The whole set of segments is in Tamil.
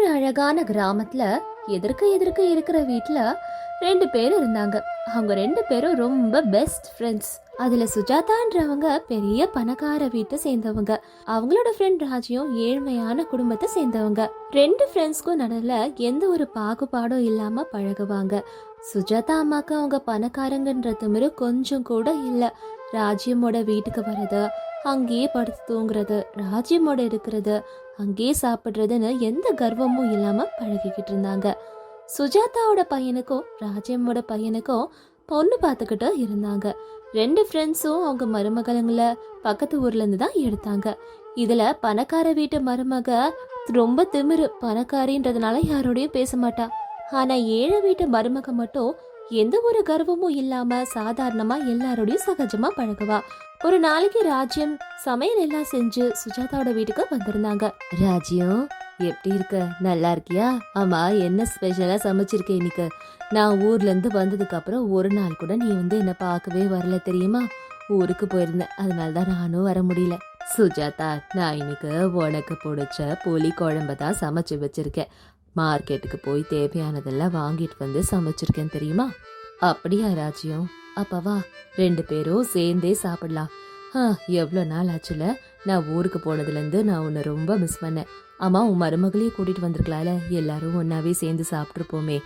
ஒரு அழகான கிராமத்துல எதிர்க்க எதிர்க்க இருக்கிற வீட்டுல ரெண்டு பேர் இருந்தாங்க. அவங்க ரெண்டு பேரும் ரொம்ப பெஸ்ட் ஃப்ரெண்ட்ஸ் அதுல சுஜாதான்றவங்க பெரிய பணக்கார வீட்டை சேர்ந்தவங்க. அவங்களோட ஃப்ரெண்ட் ராஜியும் ஏழ்மையான குடும்பத்தை சேர்ந்தவங்க. ரெண்டு ஃப்ரெண்ட்ஸ்க்கும் நடுவில் எந்த ஒரு பாகுபாடும் இல்லாம பழகுவாங்க. சுஜாதா அம்மாக்கு அவங்க பணக்காரங்கன்ற திமிரு கொஞ்சம் கூட இல்ல. ராஜ்யமோட வீட்டுக்கு வரது அங்கேயே படுத்து தூங்குறது ராஜ்யமோட இருக்கிறது அங்கேயே சாப்பிட்றதுன்னு எந்த கர்வமும் இல்லாமல் பழகிக்கிட்டு இருந்தாங்க. சுஜாதாவோட பையனுக்கும் ராஜ்யமோட பையனுக்கும் பொண்ணு பார்த்துக்கிட்டு இருந்தாங்க. ரெண்டு ஃப்ரெண்ட்ஸும் அவங்க மருமகளுங்களை பக்கத்து ஊர்லேருந்து தான் எடுத்தாங்க. இதில் பணக்கார வீட்டு மருமக ரொம்ப திமிரு பணக்காரின்றதுனால யாரோடையும் பேச மாட்டா. ஆனால் ஏழை வீட்டு மருமக மட்டும் எந்த ஒரு கர்வமும் இல்லாம சாதாரணமா எல்லாரோடையும் சகஜமா பழகுவா. ஒரு நாளைக்கு ராஜ்யம் சமையல் எல்லாம் செஞ்சு சுஜாதாவோட வீட்டுக்கு வந்திருந்தாங்க. ராஜ்யம் எப்படி இருக்க? நல்லா இருக்கியா? ஆமா என்ன ஸ்பெஷலா சமைச்சிருக்க இன்னைக்கு? நான் ஊர்ல இருந்து வந்ததுக்கு அப்புறம் ஒரு நாள் கூட நீ வந்து என்ன பார்க்கவே வரல தெரியுமா? ஊருக்கு போயிருந்தேன். அதனாலதான் நானும் வர முடியல. சுஜாதா நான் இன்னைக்கு உனக்கு பிடிச்ச புளி குழம்ப தான் சமைச்சு வச்சிருக்கேன். மார்க்கெட்டுக்கு போய் தேவையானதெல்லாம் வாங்கிட்டு வந்து சமைச்சிருக்கேன் தெரியுமா? அப்படியா ராஜ்யம். அப்பாவா ரெண்டு பேரும் சேர்ந்தே சாப்பிடலாம். ஆ எவ்வளோ நாள் ஆச்சுல? நான் ஊருக்கு போனதுலேருந்து நான் உன்னை ரொம்ப மிஸ் பண்ணேன். அம்மா உன் மருமகளையும் கூட்டிட்டு வந்திருக்கலாம்ல? எல்லாரும் ஒன்னாவே சேர்ந்து சாப்பிட்ருப்போமே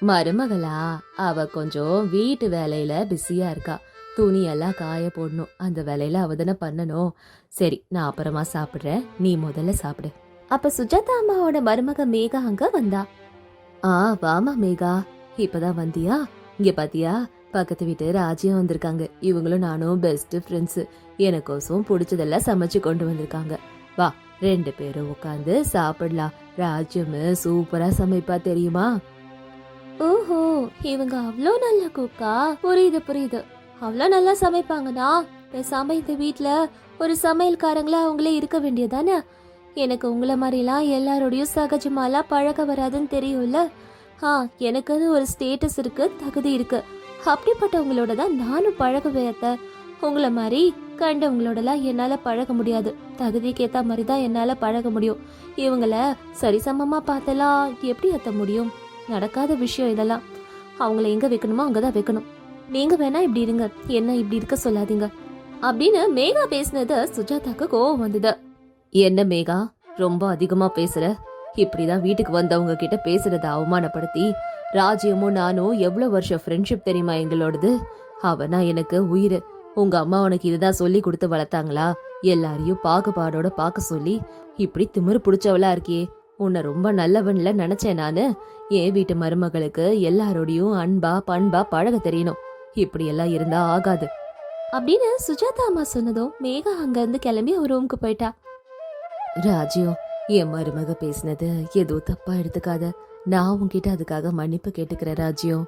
மருமகளா? அவ கொஞ்சம் வீட்டு வேலையில பிஸியா இருக்கா. துணியெல்லாம் காய போடணும். அந்த வேலையில அவ தானே பண்ணணும். சரி நான் அப்புறமா சாப்பிட்றேன். நீ முதல்ல சாப்பிடு. அப்ப சுஜாதா அம்மாவோட மருமக மேகா அங்க வந்தா. ஆ வாமா மேகா. இப்பதான் வந்தியா? இங்க பாத்தியா? பக்கத்து வீட்டு ராஜியம் வந்திருக்காங்க. இவங்களும் நானும் பெஸ்ட் ஃப்ரெண்ட்ஸ் எனக்கோசம் பிடிச்சதெல்லாம் சமைச்சு கொண்டு வந்திருக்காங்க. வா ரெண்டு பேரும் உட்காந்து சாப்பிடலாம். ராஜ்யம் சூப்பரா சமைப்பா தெரியுமா? ஓஹோ இவங்க அவ்வளோ நல்ல குக்கா புரியுது புரியுது. அவ்வளோ நல்லா சமைப்பாங்கண்ணா. பேசாம இந்த வீட்ல ஒரு சமையல்காரங்களா அவங்களே இருக்க வேண்டியதானே? எனக்கு உங்களை மாதிரிலாம் எல்லாரோடையும் சகஜமாலாம் பழக வராதுன்னு தெரியும்ல? ஆ எனக்குன்னு ஒரு ஸ்டேட்டஸ் இருக்கு தகுதி இருக்கு. அப்படிப்பட்டவங்களோட தான் நானும் பழக அத்தை. உங்களை மாதிரி கண்டவங்களோடலாம் என்னால் பழக முடியாது. தகுதிக்கு ஏற்ற மாதிரி தான் என்னால் பழக முடியும். இவங்கள சரிசமமாக பார்த்தலாம் எப்படி ஏற்ற முடியும்? நடக்காத விஷயம் இதெல்லாம். அவங்கள எங்கே வைக்கணுமோ அங்கே தான் வைக்கணும். நீங்கள் வேணா இப்படி இருங்க. என்ன இப்படி இருக்க சொல்லாதீங்க. அப்படின்னு மேகா பேசினது சுஜாதாக்கு கோவம் வந்தது. என்ன மேகா ரொம்ப அதிகமாக பேசுற? இப்படிதான் வீட்டுக்கு வந்தவங்க கிட்ட பேசுறத அவமானப்படுத்தி ராஜ்யமும் நானும் எவ்வளவு வருஷம் ஃப்ரெண்ட்ஷிப் தெரியுமா எங்களோடது? அவனா எனக்கு உயிர். உங்க அம்மா உனக்கு இதுதான் சொல்லி கொடுத்து வளர்த்தாங்களா? எல்லாரையும் பாகுபாடோட பார்க்க சொல்லி இப்படி திமிரு பிடிச்சவளா இருக்கியே. உன்னை ரொம்ப நல்லவன்ல நினைச்சேன் நானு. என் வீட்டு மருமகளுக்கு எல்லாரோடையும் அன்பா பண்பா பழக தெரியணும். இப்படி எல்லாம் இருந்தா ஆகாது. அப்படின்னு சுஜாதா அம்மா சொன்னதும் மேகா அங்க இருந்து கிளம்பி ஒரு ரூமுக்கு போயிட்டா. ராஜ்யம் என் மருமக பேசினது ஏதோ தப்பா எடுத்துக்காத. நான் உங்ககிட்ட அதுக்காக மன்னிப்பு கேட்டுக்கிறேன் ராஜ்யம்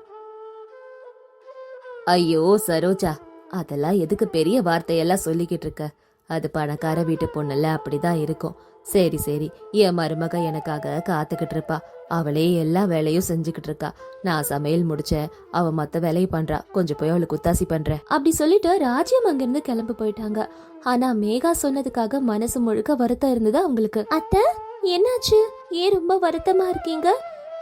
ஐயோ சரோஜா அதெல்லாம் எதுக்கு பெரிய வார்த்தையெல்லாம் சொல்லிக்கிட்டு இருக்க? அது பணக்கார வீட்டு பொண்ணுல அப்படிதான் இருக்கும். சரி சரி என் மருமக எனக்காக காத்துக்கிட்டு இருப்பா. அவளே எல்லா வேலையும் செஞ்சுக்கிட்டு இருக்கா. நான் சமையல் முடிச்சேன். அவ மத்த வேலையை பண்றா. கொஞ்சம் போய் அவளுக்கு உத்தாசி பண்றேன். அப்படி சொல்லிட்டு ராஜ்யம் அங்கிருந்து கிளம்பி போயிட்டாங்க. ஆனா மேகா சொன்னதுக்காக மனசு முழுக்க வருத்தம் இருந்தது அவங்களுக்கு அத்தை என்னாச்சு? ஏன் ரொம்ப வருத்தமா இருக்கீங்க?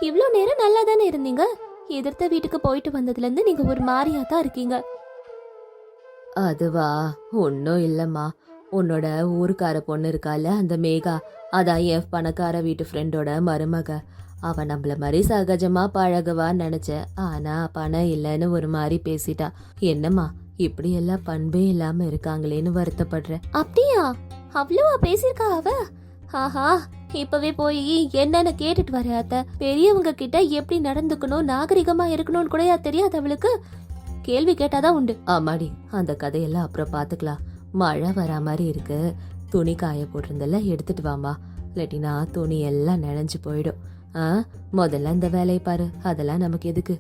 இவ்வளோ நேரம் நல்லா தானே இருந்தீங்க? எதிர்த்த வீட்டுக்கு போயிட்டு வந்ததுல இருந்து நீங்க ஒரு மாதிரியா தான் இருக்கீங்க. அதுவா? ஒன்றும் இல்லைம்மா. உன்னோட ஊருக்கார பொண்ணு இருக்கால அந்த மேகா. அதான் என் பணக்கார வீட்டு ஃப்ரெண்டோட மருமக. அவ நம்மள மாதிரி சகஜமா பழகுவான்னு நினைச்சேன். ஆனா பணம் இல்லைன்னு ஒரு மாதிரி பேசிட்டா. என்னம்மா இப்படி எல்லாம் பண்பே இல்லாம இருக்காங்களேன்னு வருத்தப்படுறேன். அப்படியா? அவ்வளவா பேசியிருக்கா அவ? ஆஹா இப்பவே போய் என்னன்னு கேட்டுட்டு வர அத்த. பெரியவங்க கிட்ட எப்படி நடந்துக்கணும் நாகரிகமா இருக்கணும்னு கூட தெரியாது அவளுக்கு. கேள்வி கேட்டாதான் உண்டு. ஆமாடி அந்த கதையெல்லாம் அப்புறம் பாத்துக்கலாம். மழை வரா மாதிரி இருக்கு. துணி காய போட்டிருந்தெல்லாம் எடுத்துட்டு வாமா இல்லாட்டினா துணி எல்லாம் நனைஞ்சு போயிடும். ஆ முதல்ல இந்த வேலையை பாரு. அதெல்லாம் நமக்கு எதுக்கு?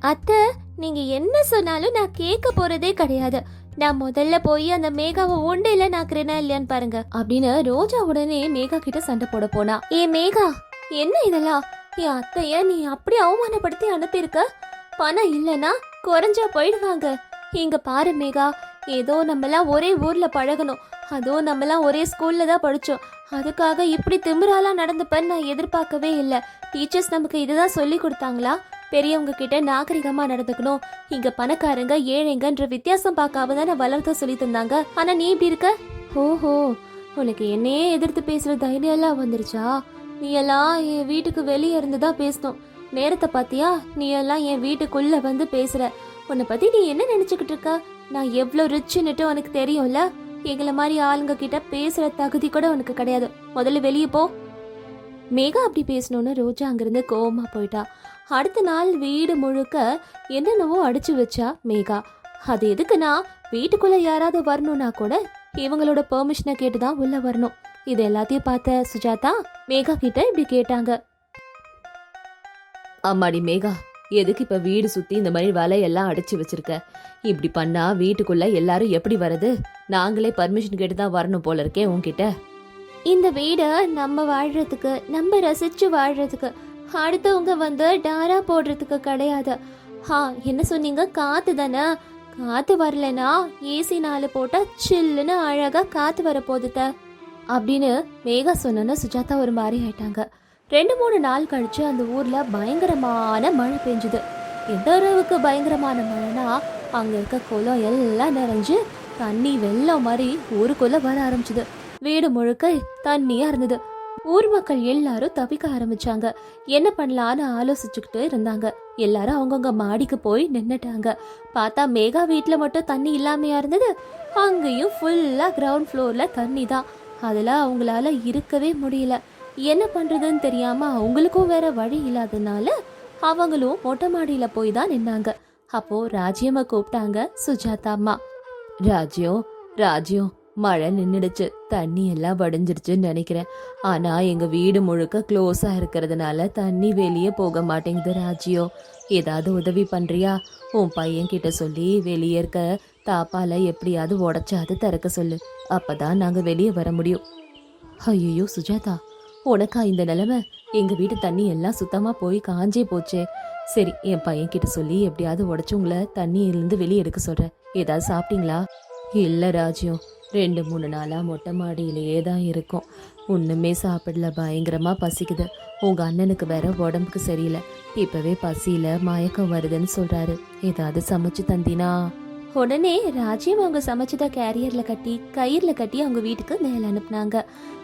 அத்தை நீங்க என்ன சொன்னாலும் நான் கேட்க போறதே கிடையாது. நான் முதல்ல போய் அந்த மேகாவை உண்டையில நாக்குறேனா இல்லையான்னு பாருங்க. அப்படின்னு ரோஜா உடனே மேகா கிட்ட சண்டை போட போனா. ஏ மேகா என்ன இதெல்லாம்? என் அத்தைய நீ அப்படி அவமானப்படுத்தி அனுப்பியிருக்க? பணம் இல்லனா குறைஞ்சா போயிடுவாங்க. இங்க பாரு மேகா ஏதோ நம்மலாம் ஒரே ஊர்ல பழகணும். அதுவும் நம்மலாம் ஒரே ஸ்கூல்ல தான் படிச்சோம். அதுக்காக இப்படி திமிராலாம் நடந்துப்பேன்னு நான் எதிர்பார்க்கவே இல்லை. டீச்சர்ஸ் நமக்கு இதுதான் சொல்லி கொடுத்தாங்களா? பெரியவங்க கிட்ட நாகரிகமா நடந்துக்கணும். இங்க பணக்காரங்க ஏழைங்கன்ற வித்தியாசம் பார்க்காம தானே வளர்த்த சொல்லி தந்தாங்க. ஆனா நீ இப்படி இருக்க? ஓஹோ உனக்கு என்னையே எதிர்த்து பேசுற தைரியம் எல்லாம் வந்துருச்சா? நீ எல்லாம் என் வீட்டுக்கு வெளியே இருந்து தான் பேசணும். நேரத்தை பாத்தியா? நீ எல்லாம் என் வீட்டுக்குள்ள வந்து பேசுற. உன்னை பத்தி நீ என்ன நினைச்சுக்கிட்டு இருக்க? நான் எவ்வளவு ரிச்சுன்னுட்டு உனக்கு தெரியும்ல? எங்களை மாதிரி ஆளுங்க கிட்ட பேசுற தகுதி கூட உனக்கு கிடையாது. முதல்ல வெளியே போ. மேகா அப்படி பேசணும்னு ரோஜா அங்கிருந்து கோவமா போயிட்டா. அடுத்த நாள் வீடு முழுக்க என்னென்னவோ அடிச்சு வச்சா மேகா. அது எதுக்குன்னா வீட்டுக்குள்ள யாராவது வரணும்னா கூட இவங்களோட பெர்மிஷனை கேட்டு தான் உள்ள வரணும். இது எல்லாத்தையும் பார்த்த சுஜாதா மேகா கிட்ட இப்படி கேட்டாங்க. அம்மாடி மேகா எதுக்கு இப்ப வீடு சுத்தி இந்த மாதிரி வலையெல்லாம் அடைச்சி வச்சிருக்க? இப்படி பண்ணா வீட்டுக்குள்ள எல்லாரும் எப்படி வர்றது? நாங்களே பர்மிஷன் கேட்டு தான் வரணும் போல இருக்கே உன்கிட்ட. இந்த வீடை நம்ம வாழ்றதுக்கு நம்ம ரசிச்சு வாழ்றதுக்கு அடுத்தவங்க வந்து டாரா போடுறதுக்கு கிடையாது. ஹா என்ன சொன்னீங்க? காத்து தானே? காத்து வரலனா ஏசி நாலு போட்டா சில்லுன்னு அழகா காத்து வர போகுதுத அப்படின்னு மேகா சொன்னோன்னு சுஜாதா ஒரு மாதிரி ஆயிட்டாங்க. ரெண்டு மூணு நாள் கழிச்சு அந்த ஊர்ல பயங்கரமான மழை பெஞ்சுது. எந்த அளவுக்கு பயங்கரமான மழைனா அங்க இருக்க குளம் எல்லாம் நிறைஞ்சு தண்ணி வெள்ளம் மாதிரி ஊருக்குள்ள வர ஆரம்பிச்சுது. வீடு முழுக்க தண்ணியா இருந்தது. ஊர் மக்கள் எல்லாரும் தவிக்க ஆரம்பிச்சாங்க. என்ன பண்ணலான்னு ஆலோசிச்சுக்கிட்டு இருந்தாங்க. எல்லாரும் அவங்கவுங்க மாடிக்கு போய் நின்னுட்டாங்க. பார்த்தா மேகா வீட்டில் மட்டும் தண்ணி இல்லாமையா இருந்தது. அங்கேயும் ஃபுல்லாக கிரவுண்ட் ஃப்ளோரில் தண்ணி தான் அதில் அவங்களால இருக்கவே முடியல. என்ன பண்ணுறதுன்னு தெரியாமல் அவங்களுக்கும் வேற வழி இல்லாதனால அவங்களும் மொட்டை மாடியில் போய் தான் நின்னாங்க. அப்போது ராஜ்யம்மா கூப்பிட்டாங்க சுஜாதா அம்மா. ராஜ்யம் ராஜ்யம் மழை நின்றுடுச்சு தண்ணி எல்லாம் வடிஞ்சிருச்சுன்னு நினைக்கிறேன். ஆனால் எங்கள் வீடு முழுக்க க்ளோஸாக இருக்கிறதுனால தண்ணி வெளியே போக மாட்டேங்குது ராஜியோ ஏதாவது உதவி பண்ணுறியா உன் பையன் கிட்ட சொல்லி வெளியே இருக்க தாப்பால் எப்படியாவது உடச்சாது திறக்க சொல்லு. அப்போ தான் நாங்கள் வெளியே வர முடியும். ஐயோ சுஜாதா. உனக்கா இந்த நிலமை? எங்க வீட்டு தண்ணி எல்லாம் சுத்தமா போய் காஞ்சே போச்சே. சரி என் பையன் கிட்ட சொல்லி எப்படியாவது உடைச்சு உங்களை தண்ணியிலிருந்து வெளியே எடுக்க சொல்றேன். ஏதாவது சாப்பிட்டீங்களா? இல்ல ராஜ்யம். ரெண்டு மூணு நாளா மொட்டை மாடியிலேயே தான் இருக்கும். ஒண்ணுமே சாப்பிடல பயங்கரமா பசிக்குது. உங்க அண்ணனுக்கு வேற உடம்புக்கு சரியில்லை. இப்பவே பசியில மயக்கம் வருதுன்னு சொல்றாரு. ஏதாவது சமைச்சு தந்தினா? உடனே ராஜ்யம் அவங்க சமைச்சதை கேரியர்ல கட்டி கயிறுல கட்டி அவங்க வீட்டுக்கு மேல அனுப்புனாங்க.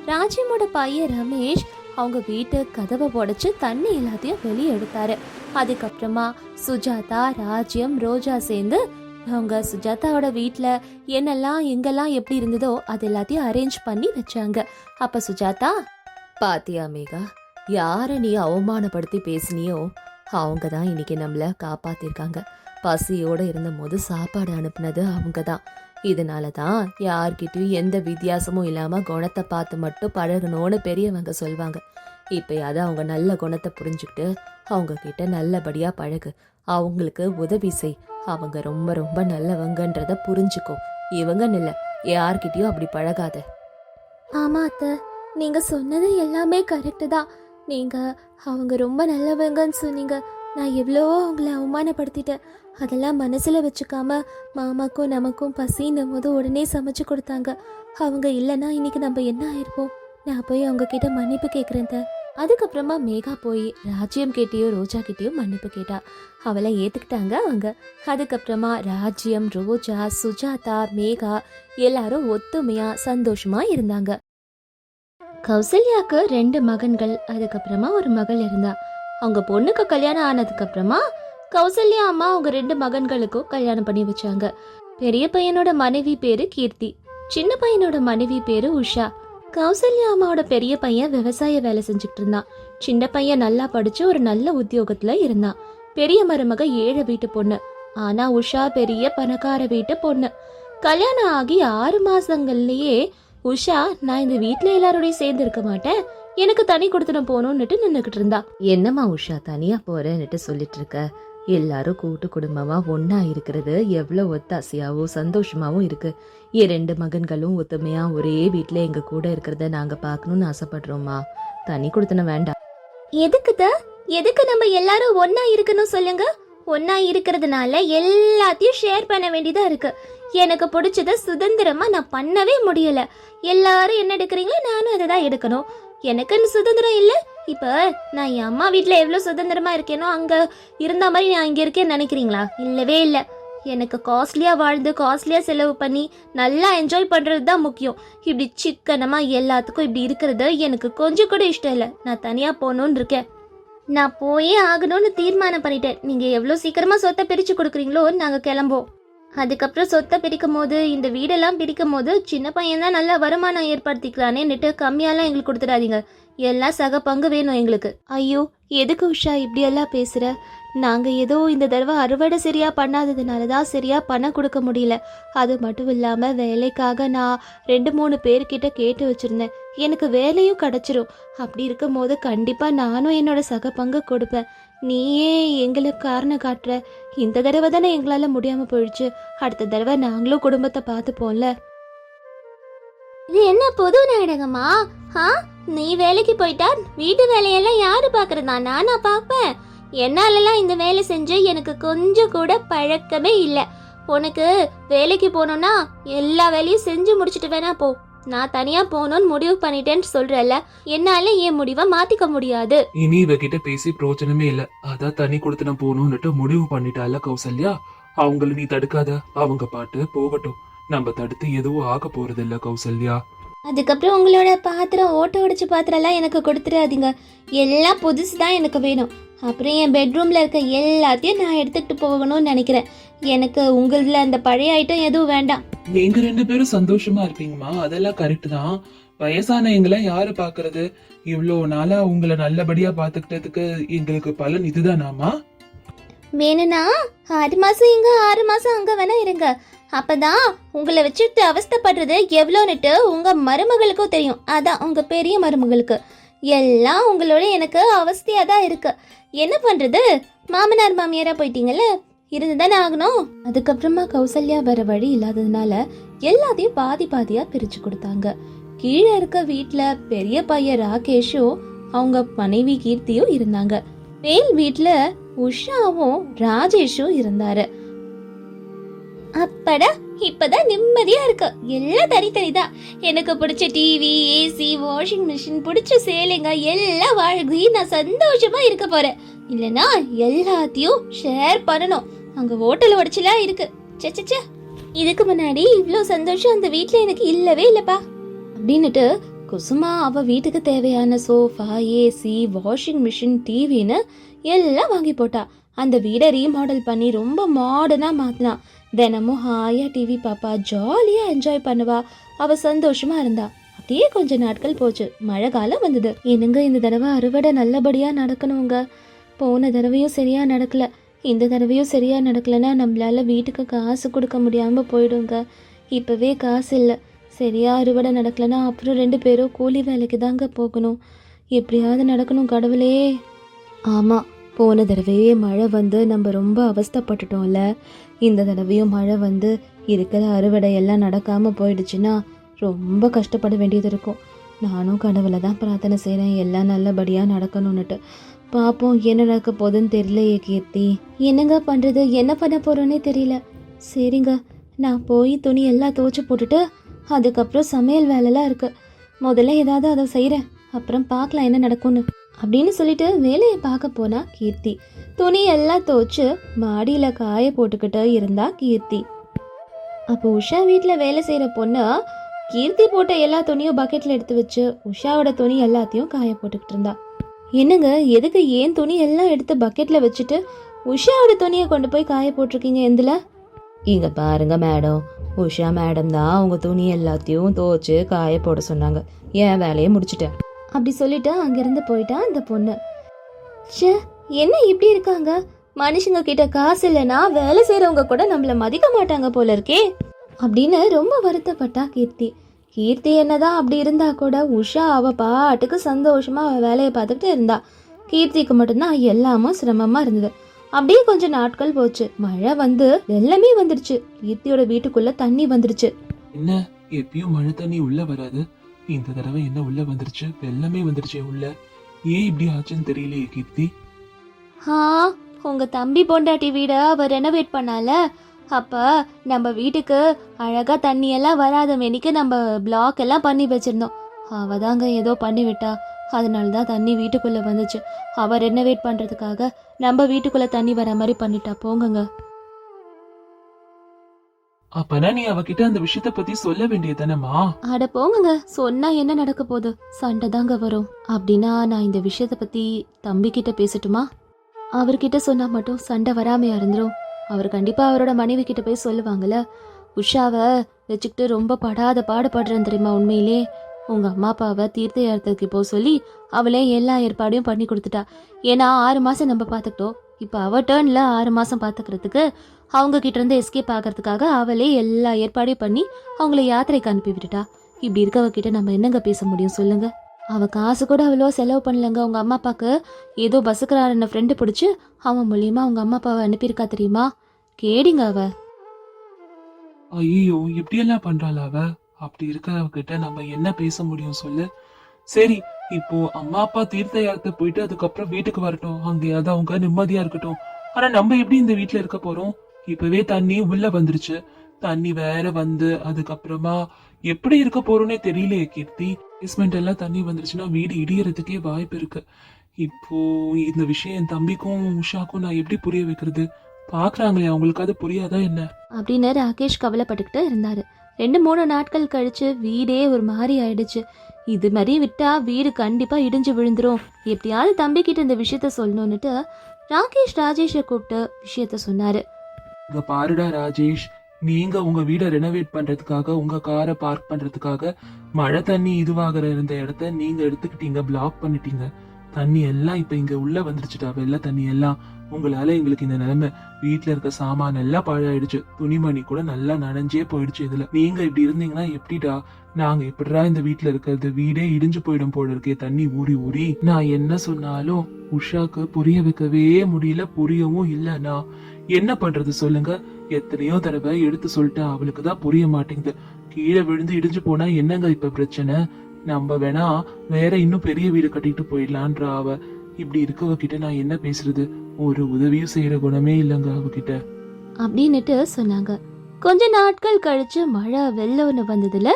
ராஜ்யமோட பையன் ரமேஷ் அவங்க வீட்டு கதவை உடைச்சு தண்ணி எல்லாத்தையும் வெளியே எடுத்தாரு. அதுக்கப்புறமா சுஜாதா ராஜ்யம் ரோஜா சேர்ந்து அவங்க சுஜாதாவோட வீட்டில் என்னெல்லாம் எங்கெல்லாம் எப்படி இருந்ததோ அது எல்லாத்தையும் அரேஞ்ச் பண்ணி வச்சாங்க. அப்ப சுஜாதா பாத்தியா மேகா யாரை நீ அவமானப்படுத்தி பேசினியோ அவங்க தான் இன்னைக்கு நம்மளை காப்பாத்திருக்காங்க. பசியோடு இருந்தபோது சாப்பாடு அனுப்புனது அவங்க தான் இதனால தான் யார்கிட்டயும் எந்த வித்தியாசமும் இல்லாமல் குணத்தை பார்த்து மட்டும் பழகணும்னு பெரியவங்க சொல்வாங்க. இப்போயாவது அவங்க நல்ல குணத்தை புரிஞ்சுக்கிட்டு அவங்க கிட்ட நல்லபடியாக பழகு. அவங்களுக்கு உதவி செய். அவங்க ரொம்ப ரொம்ப நல்லவங்கன்றத புரிஞ்சுக்கோ. இவங்க இல்லை யார்கிட்டயும் அப்படி பழகாத. ஆமா அத்தை. நீங்க சொன்னது எல்லாமே கரெக்டு தான். நீங்க அவங்க ரொம்ப நல்லவங்கன்னு சொன்னீங்க. நான் எவ்வளவோ அவங்கள அவமானப்படுத்திட்டேன். அதெல்லாம் மனசில் வச்சுக்காம மாமாக்கும் நமக்கும் பசின்னும் போது உடனே சமைச்சு கொடுத்தாங்க. அவங்க இல்லைன்னா இன்னைக்கு நம்ம என்ன ஆயிருப்போம்? நான் போய் அவங்க கிட்ட மன்னிப்பு கேட்குறேன் தான் அதுக்கப்புறமா மேகா போய் ராஜ்யம் கிட்டேயோ ரோஜா கிட்டேயோ மன்னிப்பு கேட்டா. அவளை ஏற்றுக்கிட்டாங்க அவங்க. அதுக்கப்புறமா ராஜ்யம் ரோஜா சுஜாதா மேகா எல்லாரும் ஒத்துமையா சந்தோஷமா இருந்தாங்க. கௌசல்யாக்கு ரெண்டு மகன்கள். அதுக்கப்புறமா ஒரு மகள் இருந்தா. அவங்க பொண்ணுக்கு கல்யாணம் ஆனதுக்கப்புறமா கௌசல்யா அம்மா அவங்க ரெண்டு மகன்களுக்கும் கல்யாணம் பண்ணி வச்சாங்க. பெரிய பையனோட மனைவி பேரு கீர்த்தி. சின்ன பையனோட மனைவி பேரு உஷா. கௌசல்யா அம்மாவோட பெரிய பையன் விவசாய வேலை செஞ்சுட்டு இருந்தான். சின்ன பையன் நல்லா படிச்சு ஒரு நல்ல உத்தியோகத்துல இருந்தான். பெரிய மருமக ஏழை வீட்டு பொண்ணு. ஆனா உஷா பெரிய பணக்கார வீட்டு பொண்ணு. கல்யாணம் ஆகி ஆறு மாசங்கள்லயே உஷா நான் இந்த வீட்டுல எல்லாரோடய சேர்ந்து இருக்க மாட்டேன். எனக்கு தனி கொடுத்துன போகணும்னுட்டு நின்றுக்கிட்டு இருந்தா. என்னம்மா உஷா தனியா போறேன்னுட்டு சொல்லிட்டு இருக்க? எல்லாரும் கூட்டு குடும்பமாக ஒன்றா இருக்கிறது எவ்வளோ ஒத்தாசையாகவும் சந்தோஷமாகவும் இருக்குது என் ரெண்டு மகன்களும் ஒத்துமையாக ஒரே வீட்டில் எங்கள் கூட இருக்கிறத நாங்கள் பார்க்கணும்னு ஆசைப்படுறோம்மா. தனி கொடுத்தன வேண்டாம். எதுக்குத எதுக்கு நம்ம எல்லாரும் ஒன்றா இருக்கணும் சொல்லுங்க? ஒன்றா இருக்கிறதுனால எல்லாத்தையும் ஷேர் பண்ண வேண்டியதாக இருக்குது எனக்கு பிடிச்சத சுதந்திரமாக நான் பண்ணவே முடியல. எல்லாரும் என்ன எடுக்கிறீங்களோ நானும் அதை தான் எடுக்கணும். எனக்குன்னு சுதந்திரம் இல்லை இப்போ நான் என் அம்மா வீட்டில் எவ்வளோ சுதந்திரமா இருக்கேனோ அங்கே இருந்த மாதிரி நான் இங்கே இருக்கேன்னு நினைக்கிறீங்களா? இல்லவே இல்லை. எனக்கு காஸ்ட்லியாக வாழ்ந்து காஸ்ட்லியாக செலவு பண்ணி நல்லா என்ஜாய் பண்ணுறது தான் முக்கியம். இப்படி சிக்கனமாக எல்லாத்துக்கும் இப்படி இருக்கிறது எனக்கு கொஞ்சம் கூட இஷ்டம் இல்லை. நான் தனியாக போகணுன்னு இருக்கேன். நான் போயே ஆகணும்னு தீர்மானம் பண்ணிட்டேன். நீங்கள் எவ்வளோ சீக்கிரமாக சொத்தை பிரித்து கொடுக்குறீங்களோ நாங்கள் கிளம்போம் அதுக்கப்புறம் சொத்தை பிரிக்கும் போது இந்த வீடெல்லாம் பிரிக்கும் போது சின்ன பையன் தான் நல்லா வருமானம் ஏற்படுத்திக்கலானேன்னுட்டு கம்மியாலாம் எங்களுக்கு கொடுத்துடாதீங்க. எல்லாம் சக பங்கு வேணும் எங்களுக்கு. ஐயோ எதுக்கு உஷா இப்படியெல்லாம் பேசுற? நாங்க ஏதோ இந்த தடவை அறுவடை சரியா பண்ணாததுனால தான் சரியா பணம் கொடுக்க முடியல. அது மட்டும் இல்லாம வேலைக்காக நான் ரெண்டு மூணு பேர்கிட்ட கேட்டு வச்சிருந்தேன். எனக்கு வேலையும் கிடைச்சிரும். அப்படி இருக்கும் போது கண்டிப்பா நானும் என்னோட சக பங்கு கொடுப்பேன். நீயே எங்களுக்கு காரணம் காட்டுற. இந்த தடவை தானே எங்களால முடியாம போயிடுச்சு. அடுத்த தடவை நாங்களும் குடும்பத்தை பார்த்துப்போம்ல. இது என்ன புது நாடகமா? ஆ? நீ வேலைக்கு போயிட்டா வீட்டு வேலையெல்லாம் யாரு பாக்குறதா? நானா பாப்பேன். என்னாலலாம் இந்த வேலை செஞ்சு எனக்கு கொஞ்சம் கூட பழக்கமே இல்லை. உனக்கு வேலைக்கு போகணும்னா எல்லா வேலையும் செஞ்சு முடிச்சிட்டு வேணா போ. நான் தனியா போகணும்னு முடிவு பண்ணிட்டேன்னு சொல்றல என்னால என் முடிவை மாத்திக்க முடியாது. இனி இவகிட்ட பேசி பிரோஜனமே இல்ல. அதான் தனி கொடுத்து போகணும்னுட்டு முடிவு பண்ணிட்டால கௌசல்யா? அவங்கள நீ தடுக்காத. அவங்க பாட்டு போகட்டும். நம்ம தடுத்து எதுவும் ஆக போறது இல்ல கௌசல்யா. அதுக்கப்புறம் உங்களோட பாத்திரம் ஓட்ட உடைச்ச பாத்திரம்லாம் எனக்கு கொடுத்துடாதீங்க. எல்லாம் புதுசு தான் எனக்கு வேணும். அப்புறம் என் பெட்ரூம்ல இருக்க எல்லாத்தையும் நான் எடுத்துக்கிட்டு போகணும்னு நினைக்கிறேன். எனக்கு உங்களதுல அந்த பழைய ஐட்டம் எதுவும் வேண்டாம். நீங்க ரெண்டு பேரும் சந்தோஷமா இருப்பீங்கம்மா. அதெல்லாம் கரெக்ட் தான். வயசான எங்களை யாரு பாக்குறது? இவ்ளோ நாளா உங்களை நல்லபடியா பாத்துக்கிட்டதுக்கு எங்களுக்கு பலன் இதுதானாமா வேணும்னா ஆறு மாசம் இங்க ஆறு மாசம் அங்க வேணா இருங்க. அப்பதான் உங்களை வச்சுட்டு அவஸ்தைப்படுறது எவ்வளோன்னுட்டு உங்க மருமகளுக்கும் தெரியும். அதான் உங்க பெரிய மருமகளுக்கு. எல்லாம் உங்களோட எனக்கு அவஸ்தையா தான் இருக்கு. என்ன பண்றது? மாமனார் மாமியாரா போயிட்டீங்கல்ல? இருந்துதானே ஆகணும். அதுக்கப்புறமா கௌசல்யா வர வழி இல்லாததுனால எல்லாத்தையும் பாதி பாதியா பிரிச்சு கொடுத்தாங்க. கீழே இருக்க வீட்டுல பெரிய பையன் ராகேஷும் அவங்க மனைவி கீர்த்தியும் இருந்தாங்க. மேல் வீட்டுல உஷாவும் ராஜேஷும் இருந்தாரு. அப்படா இப்பதான் நிம்மதியா இருக்கு. எல்லாம் தனித்தனி தான் எனக்கு பிடிச்ச டிவி ஏசி வாஷிங் மிஷின் பிடிச்ச சேலைங்க எல்லாம் வாழி நான் சந்தோஷமா இருக்க போறேன். இல்லனா எல்லாத்தையும் ஷேர் பண்ணணும். அங்க ஹோட்டல் உடச்சலாம் இருக்கு. ச்சே, இதுக்கு முன்னாடி இவ்வளோ சந்தோஷம் அந்த வீட்டில் எனக்கு இல்லவே இல்லப்பா. அப்படின்னுட்டு குசுமா அவ வீட்டுக்கு தேவையான சோஃபா ஏசி வாஷிங் மிஷின் டிவின்னு எல்லாம் வாங்கி போட்டா. அந்த வீடை ரீமாடல் பண்ணி ரொம்ப மாடர்னாக மாற்றினா தினமும் ஹாயா டிவி பாப்பா ஜாலியா என்ஜாய் பண்ணுவா. அவ சந்தோஷமா இருந்தா. அப்படியே கொஞ்ச நாட்கள் போச்சு. மழை காலம் வந்தது. என்னங்க இந்த தடவை அறுவடை நல்லபடியா நடக்கணுங்க? போன தடவையும் சரியா நடக்கல. இந்த தடவையும் சரியா நடக்கலன்னா நம்மளால வீட்டுக்கு காசு கொடுக்க முடியாம போயிடுங்க. இப்பவே காசு இல்லை. சரியா அறுவடை நடக்கலன்னா அப்புறம் ரெண்டு பேரும் கூலி வேலைக்கு தாங்க போகணும். எப்படியாவது நடக்கணும் கடவுளே. ஆமாம் போன தடவையே மழை வந்து நம்ம ரொம்ப அவஸ்தைப்பட்டுட்டோம்ல. இந்த தடவையும் மழை வந்து இருக்கிற அறுவடை எல்லாம் நடக்காமல் போயிடுச்சுன்னா ரொம்ப கஷ்டப்பட வேண்டியது இருக்கும். நானும் கடவுளை தான் பிரார்த்தனை செய்கிறேன் எல்லாம் நல்லபடியாக நடக்கணும்னுட்டு. பார்ப்போம் என்ன நடக்க போகுதுன்னு தெரியலையே கீர்த்தி. என்னங்க பண்ணுறது என்ன பண்ண போகிறோன்னே தெரியல. சரிங்க நான் போய் துணி எல்லாம் துவச்சி போட்டுட்டு அதுக்கப்புறம் சமையல் வேலைலாம் இருக்குது முதல்ல ஏதாவது அதை செய்கிறேன் அப்புறம் பார்க்கலாம் என்ன நடக்கும்னு. அப்படின்னு சொல்லிட்டு வேலையை பார்க்க போனா கீர்த்தி. துணி எல்லாம் துவச்சு மாடியில் காய போட்டுக்கிட்டு இருந்தா கீர்த்தி. அப்போ உஷா வீட்டில் வேலை செய்கிற பொண்ணு கீர்த்தி போட்ட எல்லா துணியும் பக்கெட்டில் எடுத்து வச்சு உஷாவோட துணி எல்லாத்தையும் காய போட்டுக்கிட்டு இருந்தா. என்னங்க எதுக்கு ஏன் துணி எல்லாம் எடுத்து பக்கெட்டில் வச்சுட்டு உஷாவோட துணியை கொண்டு போய் காய போட்டிருக்கீங்க எந்தில்? இங்கே பாருங்க மேடம் உஷா மேடம் தான் அவங்க துணி எல்லாத்தையும் துவச்சு காய போட சொன்னாங்க. என் வேலையை முடிச்சிட்டேன். அப்படி சொல்லிட்டு அங்கிருந்து போயிட்டா அந்த பொண்ணு. ச்சே என்ன இப்படி இருக்காங்க? மனுஷங்க கிட்ட காசு இல்லைன்னா வேலை செய்கிறவங்க கூட நம்மள மதிக்க மாட்டாங்க போல இருக்கே. அப்படின்னு ரொம்ப வருத்தப்பட்டா கீர்த்தி. கீர்த்தி என்னதான் அப்படி இருந்தா கூட உஷா அவ பாட்டுக்கு சந்தோஷமா அவ வேலையை பார்த்துக்கிட்டு இருந்தா. கீர்த்திக்கு மட்டும்தான் எல்லாமும் சிரமமா இருந்தது. அப்படியே கொஞ்சம் நாட்கள் போச்சு. மழை வந்து எல்லாமே வந்துருச்சு. கீர்த்தியோட வீட்டுக்குள்ள தண்ணி வந்துருச்சு. என்ன? எப்பயும் மழை தண்ணி உள்ள வராது. இந்த தடவை என்ன உள்ள வந்துருச்சு? வெள்ளமே வந்துருச்சு உள்ள. ஏன் இப்படி ஆச்சுன்னு தெரியலையே கீர்த்தி. ஆ உங்க தம்பி பொண்டாட்டி வீட அவ ரெனோவேட் பண்ணால? அப்போ நம்ம வீட்டுக்கு அழகாக தண்ணி எல்லாம் வராத மேனிக்கு நம்ம பிளாக் எல்லாம் பண்ணி வச்சிருந்தோம். அவ தாங்க ஏதோ பண்ணி விட்டா. அதனால தான் தண்ணி வீட்டுக்குள்ளே வந்துச்சு. அவ ரெனோவேட் பண்ணுறதுக்காக நம்ம வீட்டுக்குள்ளே தண்ணி வர மாதிரி பண்ணிட்டா. போங்கங்க. அப்பனா நீ அவகிட்ட அந்த விஷயத்த பத்தி சொல்ல வேண்டியதானமா அட போங்கங்க. சொன்னா என்ன நடக்க போகுது? சண்டை தாங்க வரும். அப்படின்னா நான் இந்த விஷயத்த பத்தி தம்பி கிட்ட பேசட்டுமா? அவர்கிட்ட சொன்னா மட்டும் சண்டை வராமையா இருந்துரும். அவர் கண்டிப்பா அவரோட மனைவி கிட்ட போய் சொல்லுவாங்கல்ல. உஷாவை வச்சுக்கிட்டு ரொம்ப படாத பாடுபடுறேன் தெரியுமா உண்மையிலே? உங்க அம்மா அப்பாவை தீர்த்த யாத்திரைக்கு போக சொல்லி அவளே எல்லா ஏற்பாடையும் பண்ணி கொடுத்துட்டா. ஏன்னா ஆறு மாசம் நம்ம பார்த்துக்கிட்டோம். இப்போ அவ டேர்ன்ல ஆறு மாசம் பார்த்துக்கிறதுக்கு அவங்க இருந்து எஸ்கேப் ஆகிறதுக்காக அவளே எல்லா ஏற்பாடையும் பண்ணி அவங்கள யாத்திரைக்கு அனுப்பி விட்டுட்டா இப்படி இருக்கவகிட்ட நம்ம என்னங்க பேச முடியும் சொல்லுங்க. அவ காசு கூட அவ்வளோ செலவு பண்ணலங்க. அவங்க அம்மா அப்பாவுக்கு ஏதோ பஸ்ஸுக்குறாருன்னு ஃப்ரெண்டு பிடிச்சி அவன் மூலியமா அவங்க அம்மா அப்பாவை அனுப்பியிருக்கா தெரியுமா? கேடிங்க அவ. ஐயோ இப்படியெல்லாம் பண்றாளா அவ? அப்படி இருக்கிறவகிட்ட நம்ம என்ன பேச முடியும் சொல்லு. சரி இப்போ அம்மா அப்பா தீர்த்த யாத்திரை போயிட்டு அதுக்கப்புறம் வீட்டுக்கு வரட்டும். அங்கேயாவது அவங்க நிம்மதியா இருக்கட்டும். ஆனா நம்ம எப்படி இந்த வீட்டுல இருக்க போறோம்? இப்பவே தண்ணி உள்ள வந்துருச்சு. தண்ணி வேற வந்து அதுக்கப்புறமா எப்படி இருக்க போறோம்னே தெரியலையே கீர்த்தி. பேஸ்மெண்ட் எல்லாம் தண்ணி வந்துருச்சுன்னா வீடு இடியறதுக்கே வாய்ப்பு இருக்கு. இப்போ இந்த விஷயம் என் தம்பிக்கும் உஷாக்கும் நான் எப்படி புரிய வைக்கிறது? பாக்குறாங்களே அவங்களுக்கு அது புரியாதா என்ன? அப்படின்னு ராகேஷ் கவலைப்பட்டுக்கிட்டு இருந்தாரு. ரெண்டு மூணு நாட்கள் கழிச்சு வீடே ஒரு மாதிரி ஆயிடுச்சு. இது மாதிரி விட்டா வீடு கண்டிப்பா இடிஞ்சு விழுந்துரும். எப்படியாவது தம்பி கிட்ட இந்த விஷயத்த சொல்லணும்னுட்டு ராகேஷ் ராஜேஷை கூப்பிட்டு விஷயத்த சொன்னாரு. இங்க பாருடா ராஜேஷ். நீங்க உங்க வீடை ரெனோவேட் பண்றதுக்காக உங்க காரை பார்க் பண்றதுக்காக மழை தண்ணி இதுவாகிற இருந்த இடத்த நீங்க எடுத்துக்கிட்டீங்க பிளாக் பண்ணிட்டீங்க. தண்ணி எல்லாம் இப்ப இங்க உள்ள வந்துருச்சுடா வெள்ள தண்ணி எல்லாம். உங்களால எங்களுக்கு இந்த நிலைமை வீட்ல இருக்க சாமான் எல்லாம் பழாயிடுச்சு. துணிமணி கூட நல்லா நனைஞ்சே போயிடுச்சு இதுல. நீங்க இப்படி இருந்தீங்கன்னா எப்படிடா? நாங்க எப்படிடா இந்த வீட்ல இருக்கிறது? வீடே இடிஞ்சு போயிடும் போல இருக்கே தண்ணி ஊறி ஊறி. நான் என்ன சொன்னாலும் உஷாக்கு புரிய வைக்கவே முடியல புரியவும் இல்லைண்ணா என்ன பண்றது சொல்லுங்க? எத்தனையோ தடவை எடுத்து சொல்லிட்டு அவளுக்கு தான் புரிய மாட்டேங்குது. கீழே விழுந்து இடிஞ்சு போனா என்னங்க இப்ப பிரச்சனை? நம்ம வேணா வேற இன்னும் பெரிய வீடு கட்டிட்டு போயிடலான்ற அவ. இப்படி இருக்கவ கிட்ட நான் என்ன பேசுறது? ஒரு உதவியும் செய்யற குணமே இல்லைங்க அவகிட்ட. அப்படின்னுட்டு சொன்னாங்க. கொஞ்ச நாட்கள் கழிச்சு மழை வெள்ள ஒன்று வந்ததுல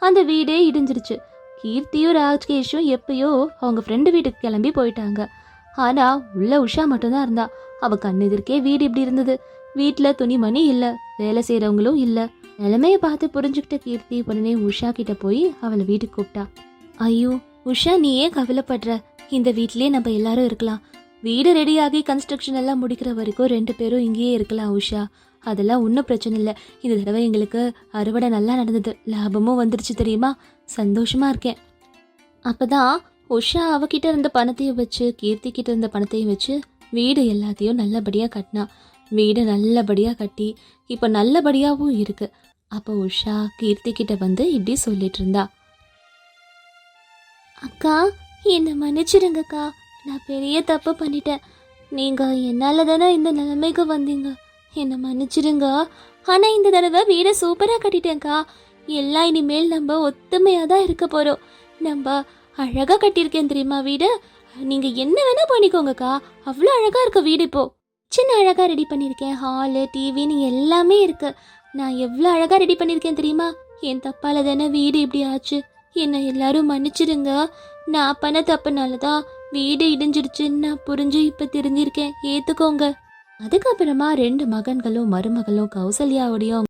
அந்த வீடே இடிஞ்சிருச்சு. கீர்த்தியும் ராஜ்கேஷும் எப்பயோ அவங்க ஃப்ரெண்டு வீட்டுக்கு கிளம்பி போயிட்டாங்க. ஆனா உள்ள உஷா மட்டும்தான் இருந்தா. அவ கண்ணெதிர்க்கே வீடு இப்படி இருந்தது. வீட்டுல துணிமணி இல்ல வேலை செய்யறவங்களும் இல்ல. நிலைமைய பார்த்து புரிஞ்சுக்கிட்ட கீர்த்தி உடனே உஷா கிட்ட போய் அவளை வீட்டுக்கு கூப்பிட்டா. ஐயோ உஷா நீ ஏன் கவலைப்படுற? இந்த வீட்லயே நம்ம எல்லாரும் இருக்கலாம். வீடு ரெடியாகி கன்ஸ்ட்ரக்ஷன் எல்லாம் முடிக்கிற வரைக்கும் ரெண்டு பேரும் இங்கேயே இருக்கலாம் உஷா. அதெல்லாம் ஒன்றும் பிரச்சனை இல்லை. இந்த தடவை எங்களுக்கு அறுவடை நல்லா நடந்தது. லாபமும் வந்துருச்சு தெரியுமா? சந்தோஷமா இருக்கேன். அப்பதான் உஷா அவகிட்ட இருந்த பணத்தையும் வச்சு கீர்த்தி கிட்ட இருந்த பணத்தையும் வச்சு வீடு எல்லாத்தையும் நல்லபடியாக கட்டினா. வீடு நல்லபடியாக கட்டி இப்போ நல்லபடியாகவும் இருக்குது அப்போ உஷா கீர்த்தி கிட்ட வந்து இப்படி சொல்லிட்டு இருந்தா. அக்கா என்னை மன்னிச்சிடுங்கக்கா. நான் பெரிய தப்பு பண்ணிட்டேன். நீங்கள் என்னால் தானே இந்த நிலைமைக்கு வந்தீங்க. என்னை மன்னிச்சிடுங்க. ஆனால் இந்த தடவை வீடை சூப்பராக கட்டிட்டேங்க்கா எல்லாம் இனிமேல் நம்ம ஒத்துமையாக தான் இருக்க போகிறோம் நம்ம அழகாக கட்டியிருக்கேன் தெரியுமா வீடு? நீங்கள் என்ன வேணால் பண்ணிக்கோங்கக்கா. அவ்வளோ அழகாக இருக்க வீடு இப்போ. சின்ன அழகாக ரெடி பண்ணியிருக்கேன் ஹாலு டிவின்னு எல்லாமே இருக்கு. நான் எவ்வளோ அழகாக ரெடி பண்ணியிருக்கேன் தெரியுமா? என் தப்பால தானே வீடு இப்படி ஆச்சு. என்னை எல்லாரும் மன்னிச்சிடுங்க. நான் பண்ண தப்புனால தான் வீடு இடிஞ்சிடுச்சுன்னு நான் புரிஞ்சு இப்போ தெரிஞ்சிருக்கேன். ஏற்றுக்கோங்க அதுக்கப்புறமா ரெண்டு மகன்களும் மருமகளும் கௌசல்யாவுடையும்